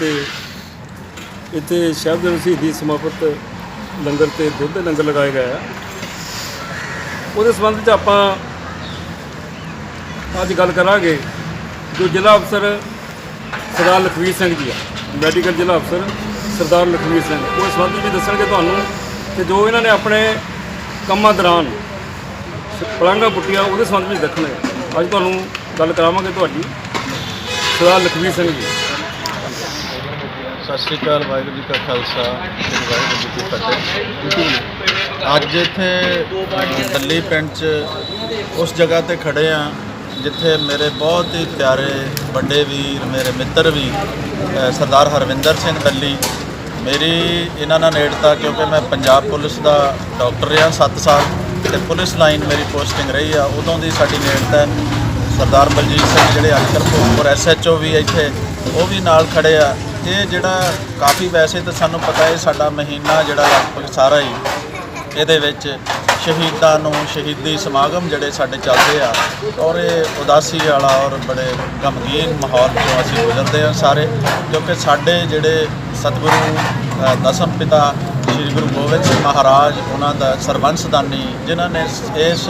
ਤੇ ਇੱਥੇ ਸ਼ਹਿਰ ਰਸ਼ੀਦੀ ਸਮਾਪਤ ਲੰਗਰ ਤੇ ਦੁੱਧ ਦੇ ਲੰਗਰ ਲਗਾਏ ਗਏ ਆ। ਉਹਦੇ ਸੰਬੰਧ ਵਿੱਚ ਆਪਾਂ ਅੱਜ ਗੱਲ ਕਰਾਂਗੇ ਜੋ ਜ਼ਿਲ੍ਹਾ ਅਫਸਰ ਸਰਦਾਰ ਲਖਵੀਰ ਸਿੰਘ ਜੀ ਆ, ਮੈਡੀਕਲ ਜ਼ਿਲ੍ਹਾ ਅਫਸਰ ਸਰਦਾਰ ਲਖਵੀਰ ਸਿੰਘ। ਉਹ ਸੰਬੰਧ ਵਿੱਚ ਦੱਸਣਗੇ ਤੁਹਾਨੂੰ ਕਿ ਜੋ ਇਹਨਾਂ ਨੇ ਆਪਣੇ ਕੰਮਾਂ ਦੌਰਾਨ ਪਲਾਂਗਾ ਪੁੱਟੀਆਂ, ਉਹਦੇ ਸੰਬੰਧ ਵਿੱਚ ਦੱਸਣਗੇ ਅੱਜ ਤੁਹਾਨੂੰ ਗੱਲ ਕਰਾਵਾਂਗੇ ਤੁਹਾਡੀ, ਸਰਦਾਰ ਲਖਵੀਰ ਸਿੰਘ ਜੀ। ਸਤਿ ਸ਼੍ਰੀ ਅਕਾਲ, ਵਾਹਿਗੁਰੂ ਜੀ ਕਾ ਖਾਲਸਾ, ਸ੍ਰੀ ਵਾਹਿਗੁਰੂ ਜੀ ਕੀ ਫਤਿਹ। ਅੱਜ ਇੱਥੇ ਦਿੱਲੀ ਪਿੰਡ 'ਚ ਉਸ ਜਗ੍ਹਾ ਤੇ ਖੜੇ ਆ, ਜਿੱਥੇ ਮੇਰੇ ਬਹੁਤ ਹੀ ਪਿਆਰੇ ਵੱਡੇ ਵੀਰ, ਮੇਰੇ ਮਿੱਤਰ ਵੀ ਸਰਦਾਰ ਹਰਵਿੰਦਰ ਸਿੰਘ ਦੱਲੀ ਮੇਰੀ ਇਹਨਾਂ ਨਾਲ ਨੇੜਤਾ, ਕਿਉਂਕਿ ਮੈਂ ਪੰਜਾਬ ਪੁਲਿਸ ਦਾ ਡਾਕਟਰ ਰਿਹਾ 7 ਸਾਲ, ਤੇ ਪੁਲਿਸ ਲਾਈਨ ਮੇਰੀ ਪੋਸਟਿੰਗ ਰਹੀ ਆ। ਉਦੋਂ ਦੀ ਸਾਡੀ ਨੇੜਤਾ ਸਰਦਾਰ ਬਲਜੀਤ ਸਿੰਘ, ਜਿਹੜੇ ਅਕਸਰ ਭੋਗਪੁਰ ਐਸਐਚਓ ਵੀ ਇੱਥੇ, ਉਹ ਵੀ ਨਾਲ ਖੜੇ ਆ। ਇਹ ਜਿਹੜਾ ਕਾਫੀ ਵੈਸੇ ਤਾਂ ਸਾਨੂੰ ਪਤਾ ਹੈ ਸਾਡਾ ਮਹੀਨਾ ਜਿਹੜਾ ਲਗਭਗ ਸਾਰਾ ਹੀ ਇਹਦੇ ਵਿੱਚ ਸ਼ਹੀਦਾਂ ਨੂੰ ਸ਼ਹੀਦੀ ਸਮਾਗਮ ਜਿਹੜੇ ਸਾਡੇ ਚੱਲਦੇ ਆ ਔਰ ਇਹ ਉਦਾਸੀ ਵਾਲਾ ਔਰ ਬੜੇ ਗਮਗੀਨ ਮਾਹੌਲ ਤੋਂ ਅਸੀਂ ਗੁਜ਼ਰਦੇ ਆ ਸਾਰੇ ਕਿਉਂਕਿ ਸਾਡੇ ਜਿਹੜੇ ਸਤਿਗੁਰੂ ਦਸਮ ਪਿਤਾ ਸ੍ਰੀ ਗੁਰੂ ਗੋਬਿੰਦ ਸਿੰਘ ਮਹਾਰਾਜ, ਉਹਨਾਂ ਦਾ ਸਰਬੰਸਦਾਨੀ, ਜਿਨ੍ਹਾਂ ਨੇ ਇਸ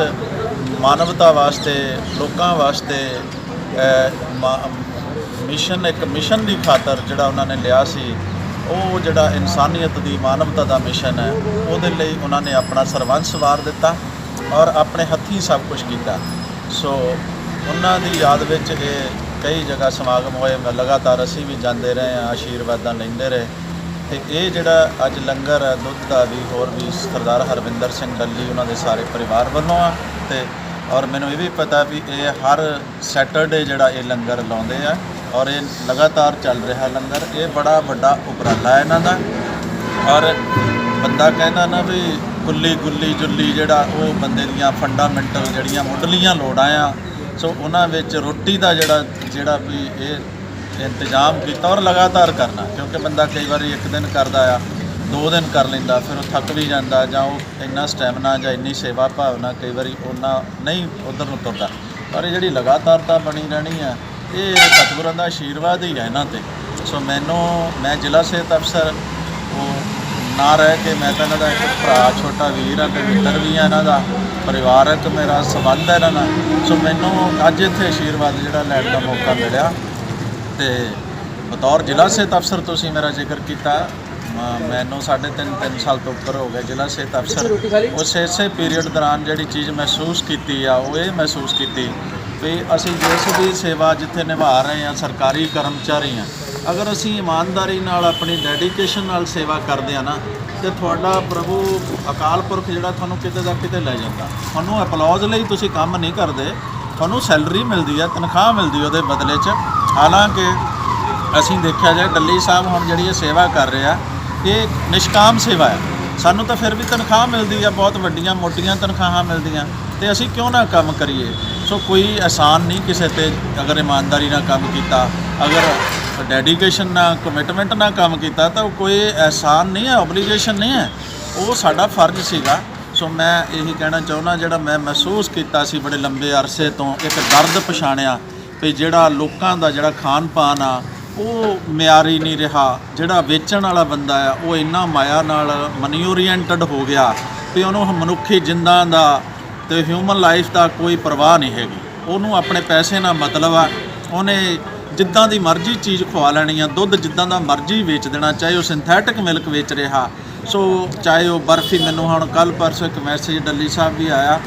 ਮਾਨਵਤਾ ਵਾਸਤੇ, ਲੋਕਾਂ ਵਾਸਤੇ ਮਾ- ਮਿਸ਼ਨ, ਇੱਕ ਮਿਸ਼ਨ ਦੀ ਖਾਤਰ ਜਿਹੜਾ ਉਹਨਾਂ ਨੇ ਲਿਆ ਸੀ, ਉਹ ਜਿਹੜਾ ਇਨਸਾਨੀਅਤ ਦੀ ਮਾਨਵਤਾ ਦਾ ਮਿਸ਼ਨ ਹੈ, ਉਹਦੇ ਲਈ ਉਹਨਾਂ ਨੇ ਆਪਣਾ ਸਰਵੰਸ ਵਾਰ ਦਿੱਤਾ ਔਰ ਆਪਣੇ ਹੱਥੀਂ ਸਭ ਕੁਝ ਕੀਤਾ। ਸੋ ਉਹਨਾਂ ਦੀ ਯਾਦ ਵਿੱਚ ਇਹ ਕਈ ਜਗ੍ਹਾ ਸਮਾਗਮ ਹੋਏ, ਮੈਂ ਲਗਾਤਾਰ ਅਸੀਂ ਵੀ ਜਾਂਦੇ ਰਹੇ ਹਾਂ ਆਸ਼ੀਰਵਾਦਾਂ ਲੈਂਦੇ ਰਹੇ। ਤੇ ਇਹ ਜਿਹੜਾ ਅੱਜ ਲੰਗਰ ਹੈ, ਦੁੱਧ ਦਾ ਵੀ, ਹੋਰ ਵੀ, ਸਰਦਾਰ ਹਰਵਿੰਦਰ ਸਿੰਘ ਡੱਲੀ ਉਹਨਾਂ ਦੇ ਸਾਰੇ ਪਰਿਵਾਰ ਵੱਲੋਂ ਆ, ਤੇ ਔਰ ਮੈਨੂੰ ਇਹ ਵੀ ਪਤਾ ਵੀ ਇਹ ਹਰ ਸੈਟਰਡੇ ਜਿਹੜਾ ਇਹ ਲੰਗਰ ਲਾਉਂਦੇ ਆ ਔਰ ਇਹ ਲਗਾਤਾਰ ਚੱਲ ਰਿਹਾ ਲੰਗਰ। ਇਹ ਬੜਾ ਵੱਡਾ ਉਪਰਾਲਾ ਹੈ ਇਹਨਾਂ ਦਾ। ਔਰ ਬੰਦਾ ਕਹਿੰਦਾ ਨਾ ਵੀ ਗੁੱਲੀ ਗੁੱਲੀ ਜੁੱਲੀ ਜਿਹੜਾ ਉਹ ਬੰਦੇ ਦੀਆਂ ਫੰਡਾਮੈਂਟਲ ਜਿਹੜੀਆਂ ਮੁੱਢਲੀਆਂ ਲੋੜਾਂ ਆ, ਸੋ ਉਹਨਾਂ ਵਿੱਚ ਰੋਟੀ ਦਾ ਜਿਹੜਾ ਜਿਹੜਾ ਵੀ ਇਹ ਇੰਤਜ਼ਾਮ ਕੀਤਾ ਔਰ ਲਗਾਤਾਰ ਕਰਨਾ, ਕਿਉਂਕਿ ਬੰਦਾ ਕਈ ਵਾਰੀ ਇੱਕ ਦਿਨ ਕਰਦਾ ਆ, ਦੋ ਦਿਨ ਕਰ ਲੈਂਦਾ, ਫਿਰ ਉਹ ਥੱਕ ਵੀ ਜਾਂਦਾ ਜਾਂ ਉਹ ਇੰਨਾ ਸਟੈਮਿਨਾ ਜਾਂ ਇੰਨੀ ਸੇਵਾ ਭਾਵਨਾ ਕਈ ਵਾਰੀ ਉਹਨਾਂ ਨਹੀਂ ਉਧਰ ਨੂੰ ਤੁਰਦਾ। ਪਰ ਇਹ ਜਿਹੜੀ ਲਗਾਤਾਰਤਾ ਬਣੀ ਰਹਿਣੀ ਆ ਇਹ ਸਤਿਗੁਰਾਂ ਦਾ ਆਸ਼ੀਰਵਾਦ ਹੀ ਹੈ ਇਹਨਾਂ ਤੇ। ਸੋ ਮੈਨੂੰ ਮੈਂ ਜ਼ਿਲ੍ਹਾ ਸਿਹਤ ਅਫਸਰ ਉਹ ਨਾ ਰਹਿ ਕੇ ਮੈਂ ਤਾਂ ਇਹਨਾਂ ਦਾ ਇੱਕ ਭਰਾ ਛੋਟਾ ਵੀਰ ਆ ਤੇ ਮਿੱਤਰ ਵੀ ਆ ਇਹਨਾਂ ਦਾ ਪਰਿਵਾਰਕ ਮੇਰਾ ਸੰਬੰਧ ਹੈ ਇਹਨਾਂ ਨਾਲ। ਸੋ ਮੈਨੂੰ ਅੱਜ ਇੱਥੇ ਆਸ਼ੀਰਵਾਦ ਜਿਹੜਾ ਲੈਣ ਦਾ ਮੌਕਾ ਮਿਲਿਆ। ਤੇ ਬਤੌਰ ਜ਼ਿਲ੍ਹਾ ਸਿਹਤ ਅਫਸਰ ਤੁਸੀਂ ਮੇਰਾ ਜ਼ਿਕਰ ਕੀਤਾ। ਮੈਨੂੰ ਸਾਢੇ ਤਿੰਨ ਤਿੰਨ ਸਾਲ ਤੋਂ ਉੱਪਰ ਹੋ ਗਿਆ ਜ਼ਿਲ੍ਹਾ ਸਿਹਤ ਅਫਸਰ। ਉਸ ਇਸੇ ਪੀਰੀਅਡ ਦੌਰਾਨ ਜਿਹੜੀ ਚੀਜ਼ ਮਹਿਸੂਸ ਕੀਤੀ ਆ ਉਹ ਇਹ ਮਹਿਸੂਸ ਕੀਤੀ ਵੀ ਅਸੀਂ ਜਿਸ ਵੀ ਸੇਵਾ ਜਿੱਥੇ ਨਿਭਾ ਰਹੇ ਹਾਂ, ਸਰਕਾਰੀ ਕਰਮਚਾਰੀ ਹਾਂ, ਅਗਰ ਅਸੀਂ ਇਮਾਨਦਾਰੀ ਨਾਲ ਆਪਣੀ ਡੈਡੀਕੇਸ਼ਨ ਨਾਲ ਸੇਵਾ ਕਰਦੇ ਆ ਨਾ, ਤੇ ਤੁਹਾਡਾ ਪ੍ਰਭੂ ਅਕਾਲ ਪੁਰਖ ਜਿਹੜਾ ਤੁਹਾਨੂੰ ਕਿਤੇ ਦਾ ਕਿਤੇ ਲੈ ਜਾਂਦਾ। ਤੁਹਾਨੂੰ ਅਪਲੌਜ਼ ਲਈ ਤੁਸੀਂ ਕੰਮ ਨਹੀਂ ਕਰਦੇ, ਤੁਹਾਨੂੰ ਸੈਲਰੀ ਮਿਲਦੀ ਆ ਤਨਖਾਹ ਮਿਲਦੀ ਉਹਦੇ ਬਦਲੇ 'ਚ। ਹਾਲਾਂਕਿ ਅਸੀਂ ਦੇਖਿਆ ਜਾਏ, ਡੱਲੀ ਸਾਹਿਬ ਹੁਣ ਜਿਹੜੀ ਇਹ ਸੇਵਾ ਕਰ ਰਿਹਾ ਇਹ ਨਿਸ਼ਕਾਮ ਸੇਵਾ ਹੈ। ਸਾਨੂੰ ਤਾਂ ਫਿਰ ਵੀ ਤਨਖਾਹ ਮਿਲਦੀ ਆ ਬਹੁਤ ਵੱਡੀਆਂ ਮੋਟੀਆਂ ਤਨਖਾਹਾਂ ਮਿਲਦੀਆਂ। ਤੇ ਅਸੀਂ ਕਿਉਂ ਨਾ ਕੰਮ ਕਰੀਏ? ਸੋ ਕੋਈ ਆਸਾਨ ਨਹੀਂ ਕਿਸੇ ਤੇ ਅਗਰ ਇਮਾਨਦਾਰੀ ਨਾਲ ਕੰਮ ਕੀਤਾ, ਅਗਰ ਡੈਡੀਕੇਸ਼ਨ ਨਾਲ ਕਮਿਟਮੈਂਟ ਨਾਲ ਕੰਮ ਕੀਤਾ, ਤਾਂ ਉਹ ਕੋਈ ਆਸਾਨ ਨਹੀਂ ਹੈ ਓਬਲੀਗੇਸ਼ਨ ਨਹੀਂ ਹੈ। ਉਹ ਸਾਡਾ ਫਰਜ਼ ਸੀਗਾ। ਸੋ ਮੈਂ ਇਹੀ ਕਹਿਣਾ ਚਾਹੁੰਦਾ, ਜਿਹੜਾ ਮੈਂ ਮਹਿਸੂਸ ਕੀਤਾ ਸੀ ਬੜੇ ਲੰਬੇ ਅਰਸੇ ਤੋਂ, ਇੱਕ ਦਰਦ ਪਛਾਣਿਆ ਵੀ ਜਿਹੜਾ ਲੋਕਾਂ ਦਾ ਜਿਹੜਾ ਖਾਣ ਪਾਨ ਆ, ਉਹ ਮਿਆਰੀ ਨਹੀਂ ਰਿਹਾ। ਜਿਹੜਾ ਵੇਚਣ ਵਾਲਾ ਬੰਦਾ ਆ, ਉਹ ਇੰਨਾ ਮਾਇਆ ਨਾਲ ਮਨੀ ਓਰੀਐਂਟਡ ਹੋ ਗਿਆ ਵੀ ਉਹਨੂੰ ਮਨੁੱਖੀ ਜਿੰਦਾਂ ਦਾ ਤੇ ਹਿਊਮਨ ਲਾਈਫ ਦਾ ਕੋਈ ਪਰਵਾਹ ਨਹੀਂ ਹੈਗੀ। ਉਹਨੂੰ ਆਪਣੇ ਪੈਸੇ ਨਾਲ ਮਤਲਬ ਆ, ਉਹਨੇ ਜਿੱਦਾਂ ਦੀ ਮਰਜ਼ੀ ਚੀਜ਼ ਖਵਾ ਲੈਣੀ ਆ, ਦੁੱਧ ਜਿੱਦਾਂ ਦਾ ਮਰਜ਼ੀ ਵੇਚ ਦੇਣਾ, ਚਾਹੇ ਉਹ ਸਿੰਥੈਟਿਕ ਮਿਲਕ ਵੇਚ ਰਿਹਾ। ਸੋ ਚਾਹੇ ਉਹ ਬਰਫੀ ਮੈਨੂੰ ਹੁਣ ਕੱਲ ਪਰਸੋਂ ਇੱਕ ਮੈਸੇਜ ਡੱਲੀ ਸਾਹਿਬ ਵੀ ਆਇਆ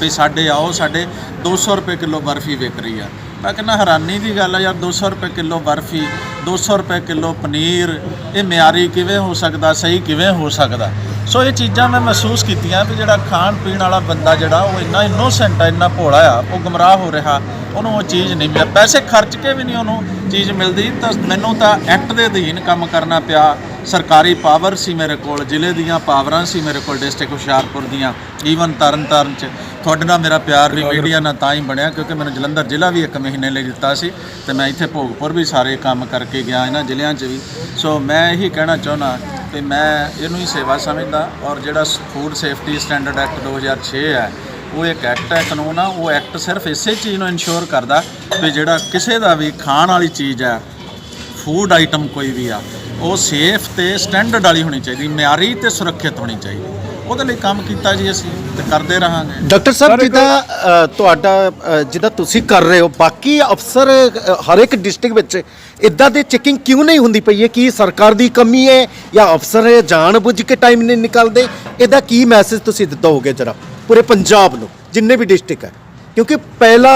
ਵੀ ਸਾਡੇ ਆਓ, ਸਾਡੇ 200 ਰੁਪਏ ਕਿਲੋ ਬਰਫੀ ਵਿਕ ਰਹੀ ਆ। ਮੈਂ ਕਹਿੰਦਾ ਹੈਰਾਨੀ ਦੀ ਗੱਲ ਆ ਯਾਰ 200 ਰੁਪਏ ਕਿਲੋ ਬਰਫੀ 200 ਰੁਪਏ ਕਿਲੋ ਪਨੀਰ, ਇਹ ਮਿਆਰੀ ਕਿਵੇਂ ਹੋ ਸਕਦਾ, ਸਹੀ ਕਿਵੇਂ ਹੋ ਸਕਦਾ? ਸੋ ਇਹ ਚੀਜ਼ਾਂ ਮੈਂ ਮਹਿਸੂਸ ਕੀਤੀਆਂ ਵੀ ਜਿਹੜਾ ਖਾਣ ਪੀਣ ਵਾਲਾ ਬੰਦਾ ਜਿਹੜਾ, ਉਹ ਇੰਨਾ ਇਨੋਸੈਂਟ ਆ, ਇੰਨਾ ਭੋਲਾ ਆ, ਉਹ ਗਮਰਾਹ ਹੋ ਰਿਹਾ, ਉਹਨੂੰ ਉਹ ਚੀਜ਼ ਨਹੀਂ ਮਿਲ, ਪੈਸੇ ਖਰਚ ਕੇ ਵੀ ਨਹੀਂ ਉਹਨੂੰ ਚੀਜ਼ ਮਿਲਦੀ, ਤਾਂ ਮੈਨੂੰ ਤਾਂ ਐਕਟ ਦੇ ਅਧੀਨ ਕੰਮ ਕਰਨਾ ਪਿਆ ਸਰਕਾਰੀ ਪਾਵਰ ਸੀ ਮੇਰੇ ਕੋਲ, ਜ਼ਿਲ੍ਹੇ ਦੀਆਂ ਪਾਵਰਾਂ ਸੀ ਮੇਰੇ ਕੋਲ ਡਿਸਟ੍ਰਿਕਟ ਹੁਸ਼ਿਆਰਪੁਰ ਦੀਆਂ। ਈਵਨ ਤਰਨ ਤਾਰਨ ਚ। ਤੁਹਾਡੇ ਨਾਲ ਮੇਰਾ ਪਿਆਰ ਵੀ ਮੀਡੀਆ ਨਾਲ ਤਾਂ ਹੀ ਬਣਿਆ, ਕਿਉਂਕਿ ਮੈਨੂੰ ਜਲੰਧਰ ਜ਼ਿਲ੍ਹਾ ਵੀ ਇੱਕ ਮਹੀਨੇ ਲਈ ਦਿੱਤਾ ਸੀ ਤੇ ਮੈਂ ਇੱਥੇ ਭੋਗਪੁਰ ਵੀ ਸਾਰੇ ਕੰਮ ਕਰਕੇ ਗਿਆ, ਇਹਨਾਂ ਜ਼ਿਲ੍ਹਿਆਂ 'ਚ ਵੀ। ਸੋ ਮੈਂ ਇਹੀ ਕਹਿਣਾ ਚਾਹੁੰਦਾ ਕਿ ਮੈਂ ਇਹਨੂੰ ਹੀ ਸੇਵਾ ਸਮਝਦਾ ਔਰ ਜਿਹੜਾ ਫੂਡ ਸੇਫਟੀ ਸਟੈਂਡਰਡ ਐਕਟ 2006 ਹੈ, ਉਹ ਇੱਕ ਐਕਟ ਹੈ ਕਾਨੂੰਨ ਆ, ਉਹ ਐਕਟ ਸਿਰਫ ਇਸੇ ਚੀਜ਼ ਨੂੰ ਇਨਸ਼ੋਰ ਕਰਦਾ ਵੀ ਜਿਹੜਾ ਕਿਸੇ ਦਾ ਵੀ ਖਾਣ ਵਾਲੀ ਚੀਜ਼ ਹੈ ਫੂਡ ਆਈਟਮ ਕੋਈ ਵੀ ਆ ਉਹ ਸੇਫ ਤੇ ਸਟੈਂਡਰਡ ਵਾਲੀ ਹੋਣੀ ਚਾਹੀਦੀ ਮਿਆਰੀ ਤੇ ਸੁਰੱਖਿਅਤ ਹੋਣੀ ਚਾਹੀਦੀ। ਉਹਦੇ ਲਈ ਕੰਮ ਕੀਤਾ ਜੀ ਅਸੀਂ ਤੇ ਕਰਦੇ ਰਹਾਂਗੇ। ਡਾਕਟਰ ਸਾਹਿਬ ਜਿੱਦਾਂ ਤੁਹਾਡਾ ਜਿੱਦਾਂ ਤੁਸੀਂ ਕਰ ਰਹੇ ਹੋ ਬਾਕੀ ਅਫਸਰ ਹਰ ਇੱਕ ਡਿਸਟ੍ਰਿਕਟ ਵਿੱਚ ਇਦਾਂ ਦੇ ਚੈਕਿੰਗ ਕਿਉਂ ਨਹੀਂ ਹੁੰਦੀ ਪਈ ਹੈ ਕੀ ਸਰਕਾਰ ਦੀ ਕਮੀ ਹੈ ਜਾਂ ਅਫਸਰ ਜਾਣਬੁੱਝ ਕੇ ਟਾਈਮ ਨਹੀਂ ਨਿਕਾਲਦੇ? ਇਹਦਾ ਕੀ ਮੈਸੇਜ ਤੁਸੀਂ ਦਿੱਤਾ ਹੋਗੇ ਜਰਾ ਪੂਰੇ ਪੰਜਾਬ ਨੂੰ ਜਿੰਨੇ ਵੀ ਡਿਸਟ੍ਰਿਕਟ ਹੈ? ਕਿਉਂਕਿ ਪਹਿਲਾ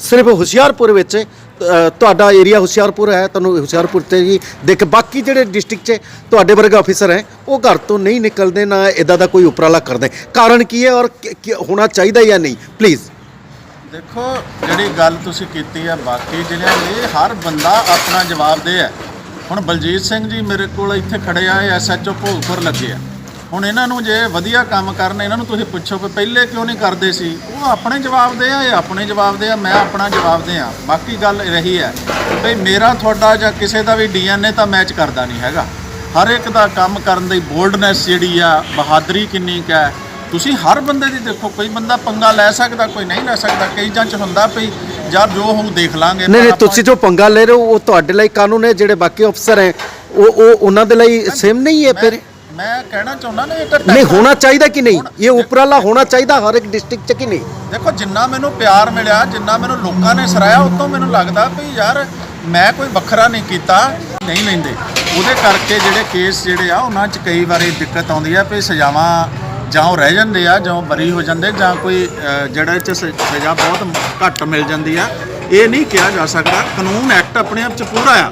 ਸਿਰਫ ਹੁਸ਼ਿਆਰਪੁਰ ਵਿੱਚ ਤੁਹਾਡਾ ਏਰੀਆ ਹੁਸ਼ਿਆਰਪੁਰ ਹੈ, ਤੁਹਾਨੂੰ ਹੁਸ਼ਿਆਰਪੁਰ ਤੇ ਹੀ ਦੇਖ, ਬਾਕੀ ਜਿਹੜੇ ਡਿਸਟ੍ਰਿਕਟ 'ਚ ਤੁਹਾਡੇ ਵਰਗਾ ਅਫੀਸਰ ਹੈ, ਉਹ ਘਰ ਤੋਂ ਨਹੀਂ ਨਿਕਲਦੇ, ਨਾ ਇਦਾਂ ਦਾ ਕੋਈ ਉਪਰਾਲਾ ਕਰਦੇ। ਕਾਰਨ ਕੀ ਹੈ ਔਰ ਹੋਣਾ ਚਾਹੀਦਾ ਜਾਂ ਨਹੀਂ? ਪਲੀਜ਼ ਦੇਖੋ, ਜਿਹੜੀ ਗੱਲ ਤੁਸੀਂ ਕੀਤੀ ਹੈ, ਬਾਕੀ ਜਿਹੜਿਆਂ ਇਹ ਹਰ ਬੰਦਾ ਆਪਣਾ ਜਵਾਬ ਦੇ ਹੈ। ਹੁਣ ਬਲਜੀਤ ਸਿੰਘ ਜੀ ਮੇਰੇ ਕੋਲ ਇੱਥੇ ਖੜੇ ਆ ਐਸਐਚਓ ਭੋਗਪੁਰ ਲੱਗੇ ਆ। ਹੁਣ ਇਹਨਾਂ ਨੂੰ ਜੇ ਵਧੀਆ ਕੰਮ ਕਰਨ ਇਹਨਾਂ ਨੂੰ ਤੁਸੀਂ ਪੁੱਛੋ ਕਿ ਪਹਿਲੇ ਕਿਉਂ ਨਹੀਂ ਕਰਦੇ ਸੀ? ਉਹ ਆਪਣੇ ਜਵਾਬ ਦੇ ਆ ਇਹ ਆਪਣੇ ਜਵਾਬ ਦੇ ਆ ਮੈਂ ਆਪਣਾ ਜਵਾਬ ਦੇ ਆ। ਬਾਕੀ ਗੱਲ ਰਹੀ ਹੈ ਵੀ ਮੇਰਾ ਤੁਹਾਡਾ ਜਾਂ ਕਿਸੇ ਦਾ ਵੀ ਡੀਐਨਏ ਤਾਂ ਮੈਚ ਕਰਦਾ ਨਹੀਂ ਹੈਗਾ। ਹਰ ਇੱਕ ਦਾ ਕੰਮ ਕਰਨ ਦੀ ਬੋਲਡਨੈਸ ਜਿਹੜੀ ਆ ਬਹਾਦਰੀ ਕਿੰਨੀ ਕੁ ਹੈ। ਤੁਸੀਂ ਹਰ ਬੰਦੇ ਦੀ ਦੇਖੋ ਕੋਈ ਬੰਦਾ ਪੰਗਾ ਲੈ ਸਕਦਾ ਕੋਈ ਨਹੀਂ ਲੈ ਸਕਦਾ ਕਈ ਜਾਂ ਚ ਹੁੰਦਾ ਵੀ ਯਾਰ ਜੋ ਹੋਊ ਦੇਖ ਲਾਂਗੇ ਨਹੀਂ ਨਹੀਂ ਤੁਸੀਂ ਜੋ ਪੰਗਾ ਲੈ ਰਹੇ ਹੋ ਉਹ ਤੁਹਾਡੇ ਲਈ ਕਾਨੂੰਨ ਹੈ ਜਿਹੜੇ ਬਾਕੀ ਅਫਸਰ ਹੈ ਉਹ ਉਹ ਉਹਨਾਂ ਦੇ ਲਈ ਸੇਮ ਨਹੀਂ ਹੈ ਫਿਰ? ਮੈਂ- ਕਹਿਣਾ ਚਾਹੁੰਦਾ ਨਾ ਇਹ ਤਾਂ ਨਹੀਂ ਹੋਣਾ ਚਾਹੀਦਾ ਕਿ ਨਹੀਂ? ਇਹ ਉਪਰਾਲਾ ਹੋਣਾ ਚਾਹੀਦਾ ਹਰ ਇੱਕ ਡਿਸਟ੍ਰਿਕਟ 'ਚ ਕਿ ਨਹੀਂ? ਦੇਖੋ ਜਿੰਨਾ ਮੈਨੂੰ ਪਿਆਰ ਮਿਲਿਆ ਜਿੰਨਾ ਮੈਨੂੰ ਲੋਕਾਂ ਨੇ ਸਰਾਇਆ ਉਤੋਂ ਮੈਨੂੰ ਲੱਗਦਾ ਵੀ ਯਾਰ ਮੈਂ ਕੋਈ ਵੱਖਰਾ ਨਹੀਂ ਕੀਤਾ ਨਹੀਂ ਲੈਂਦੇ। ਉਹਦੇ ਕਰਕੇ ਜਿਹੜੇ ਕੇਸ ਜਿਹੜੇ ਆ ਉਹਨਾਂ 'ਚ ਕਈ ਵਾਰੀ ਦਿੱਕਤ ਆਉਂਦੀ ਆ ਵੀ ਸਜ਼ਾਵਾਂ ਜਾਂ ਉਹ ਰਹਿ ਜਾਂਦੇ ਆ ਜਾਂ ਉਹ ਬਰੀ ਹੋ ਜਾਂਦੇ ਜਾਂ ਕੋਈ ਜਿਹੜਾ ਇਹ 'ਚ ਸ- ਸਜ਼ਾ ਬਹੁਤ ਘੱਟ ਮਿਲ ਜਾਂਦੀ ਆ। ਇਹ ਨਹੀਂ ਕਿਹਾ ਜਾ ਸਕਦਾ। ਕਾਨੂੰਨ ਐਕਟ ਆਪਣੇ ਆਪ 'ਚ ਪੂਰਾ ਆ।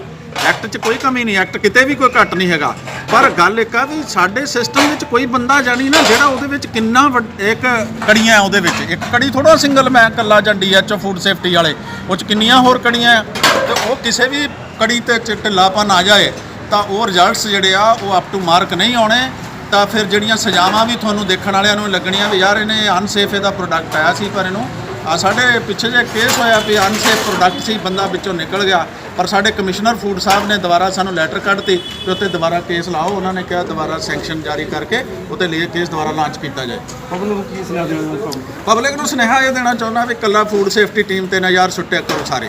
ਐਕਟ 'ਚ ਕੋਈ ਕਮੀ ਨਹੀਂ ਐਕਟ ਕਿਤੇ ਵੀ ਕੋਈ ਘੱਟ ਨਹੀਂ ਹੈਗਾ। ਪਰ ਗੱਲ ਇੱਕ ਆ ਵੀ ਸਾਡੇ ਸਿਸਟਮ ਵਿੱਚ ਕੋਈ ਬੰਦਾ ਜਾਣੀ ਨਾ ਜਿਹੜਾ ਉਹਦੇ ਵਿੱਚ ਕਿੰਨਾ ਵੱਡ- ਇੱਕ ਕੜੀਆਂ ਆ ਉਹਦੇ ਵਿੱਚ। ਇੱਕ ਕੜੀ ਥੋੜਾ ਸਿੰਗਲ ਮੈਂ ਇਕੱਲਾ ਜਾਂ ਡੀਐਚਓ ਫੂਡ ਸੇਫਟੀ ਵਾਲੇ। ਉਹ 'ਚ ਕਿੰਨੀਆਂ ਹੋਰ ਕੜੀਆਂ ਆ। ਤੇ ਉਹ ਕਿਸੇ ਵੀ ਕੜੀ ਤੇ ਚ- ਢਿੱਲਾਪਨ ਆ ਜਾਏ, ਤਾਂ ਉਹ ਰਿਜ਼ਲਟਸ ਜਿਹੜੇ ਆ, ਉਹ ਅਪ ਟੂ ਮਾਰਕ ਨਹੀਂ ਆਉਣੇ। ਤਾਂ ਫਿਰ ਜਿਹੜੀਆਂ ਸਜ਼ਾਵਾਂ ਵੀ ਤੁਹਾਨੂੰ ਦੇਖਣ ਵਾਲਿਆਂ ਨੂੰ ਲੱਗਣੀਆਂ ਵੀ ਯਾਰ ਇਹਨੇ ਅਨਸੇਫ ਇਹਦਾ ਪ੍ਰੋਡਕਟ ਆਇਆ ਸੀ ਪਰ ਇਹਨੂੰ ਆ ਸਾਡੇ ਪਿੱਛੇ ਜੇ ਕੇਸ ਹੋਇਆ ਵੀ ਅਨਸੇਫ ਪ੍ਰੋਡਕਟ ਸੀ ਬੰਦਾ ਵਿੱਚੋਂ ਨਿਕਲ ਗਿਆ ਪਰ ਸਾਡੇ ਕਮਿਸ਼ਨਰ ਫੂਡ ਸਾਹਿਬ ਨੇ ਦੁਬਾਰਾ ਸਾਨੂੰ ਲੈਟਰ ਕੱਢਤੀ ਕਿ ਉੱਤੇ ਦੁਬਾਰਾ ਕੇਸ ਲਾਓ। ਉਹਨਾਂ ਨੇ ਕਿਹਾ ਦੁਬਾਰਾ ਸੈਂਕਸ਼ਨ ਜਾਰੀ ਕਰਕੇ ਉੱਤੇ ਲਈ ਕੇਸ ਦੁਬਾਰਾ ਲਾਂਚ ਕੀਤਾ ਜਾਏ। ਪਬਲਿਕ ਨੂੰ ਕੀ ਸੁਣਾ ਦੇਣਾ ਚਾਹੁੰਦੇ ਪਬਲਿਕ ਨੂੰ ਸੁਨੇਹਾ ਇਹ ਦੇਣਾ ਚਾਹੁੰਦਾ ਵੀ ਕੱਲਾ ਫੂਡ ਸੇਫਟੀ ਟੀਮ ਤੇ ਨਾ ਯਾਰ ਸੁੱਟਿਆ ਕਰੋ ਸਾਰੇ।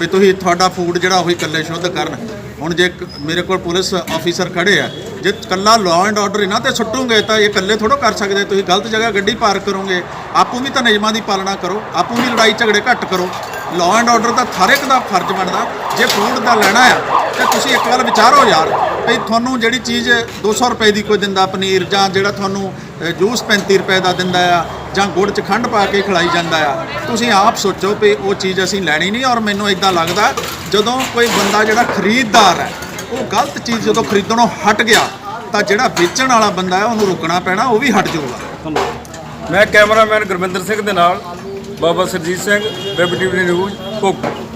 ਵੀ ਤੁਸੀਂ ਤੁਹਾਡਾ ਫੂਡ ਜਿਹੜਾ ਉਹੀ ਇਕੱਲੇ ਸ਼ੁੱਧ ਕਰਨ। ਹੁਣ ਜੇ ਇੱਕ ਮੇਰੇ ਕੋਲ ਪੁਲਿਸ ਆਫੀਸਰ ਖੜੇ ਆ, ਜੇ ਕੱਲਾ ਲਾਅ ਐਂਡ ਆਰਡਰ ਇਹਨਾਂ ਤੇ ਸੁੱਟੋਗੇ ਤਾਂ ਇਹ ਇਕੱਲੇ ਥੋੜੋ ਕਰ ਸਕਦੇ, ਤੁਸੀਂ ਗਲਤ ਜਗ੍ਹਾ ਗੱਡੀ ਪਾਰਕ ਕਰੋਗੇ। ਆਪੋ ਵੀ ਤਾਂ ਨਿਯਮਾਂ ਦੀ ਪਾਲਣਾ ਕਰੋ, ਆਪੋ ਵੀ ਲੜਾਈ ਝਗੜੇ ਘੱਟ ਕਰੋ। ਲਾਅ ਐਂਡ ਆਰਡਰ ਦਾ ਹਰ ਇੱਕ ਦਾ ਫਰਜ਼ ਬਣਦਾ, ਜੇ ਫੂਡ ਦਾ ਲੈਣਾ ਆ, ਤੇ ਤੁਸੀਂ ਇੱਕ ਵਾਰ ਵਿਚਾਰੋ ਯਾਰ ਵੀ ਤੁਹਾਨੂੰ ਜਿਹੜੀ ਚੀਜ਼ 200 ਰੁਪਏ ਦੀ ਕੋਈ ਦਿੰਦਾ ਪਨੀਰ ਜਾਂ ਜਿਹੜਾ ਤੁਹਾਨੂੰ ਜੂਸ 35 ਰੁਪਏ ਦਾ ਦਿੰਦਾ ਆ ਜਾਂ ਗੁੜ ਚ ਖੰਡ ਪਾ ਕੇ ਖਿਲਾਈ ਜਾਂਦਾ ਆ, ਤੁਸੀਂ ਆਪ ਸੋਚੋ ਵੀ ਉਹ ਚੀਜ਼ ਅਸੀਂ ਲੈਣੀ ਨਹੀਂ ਔਰ ਮੈਨੂੰ ਇਦਾਂ ਲੱਗਦਾ ਜਦੋਂ ਕੋਈ ਬੰਦਾ ਜਿਹੜਾ ਖਰੀਦਦਾਰ ਹੈ, ਉਹ ਗਲਤ ਚੀਜ਼ ਜਦੋਂ ਖਰੀਦਣੋਂ ਹਟ ਗਿਆ, ਤਾਂ ਜਿਹੜਾ ਵੇਚਣ ਵਾਲਾ ਬੰਦਾ ਹੈ, ਉਹਨੂੰ ਰੁਕਣਾ ਪੈਣਾ, ਉਹ ਵੀ ਹਟ ਜਾਊਗਾ। ਮੈਂ ਕੈਮਰਾਮੈਨ ਗੁਰਵਿੰਦਰ ਸਿੰਘ ਦੇ ਨਾਲ, Baba Surjit Singh web TV news Bhogpur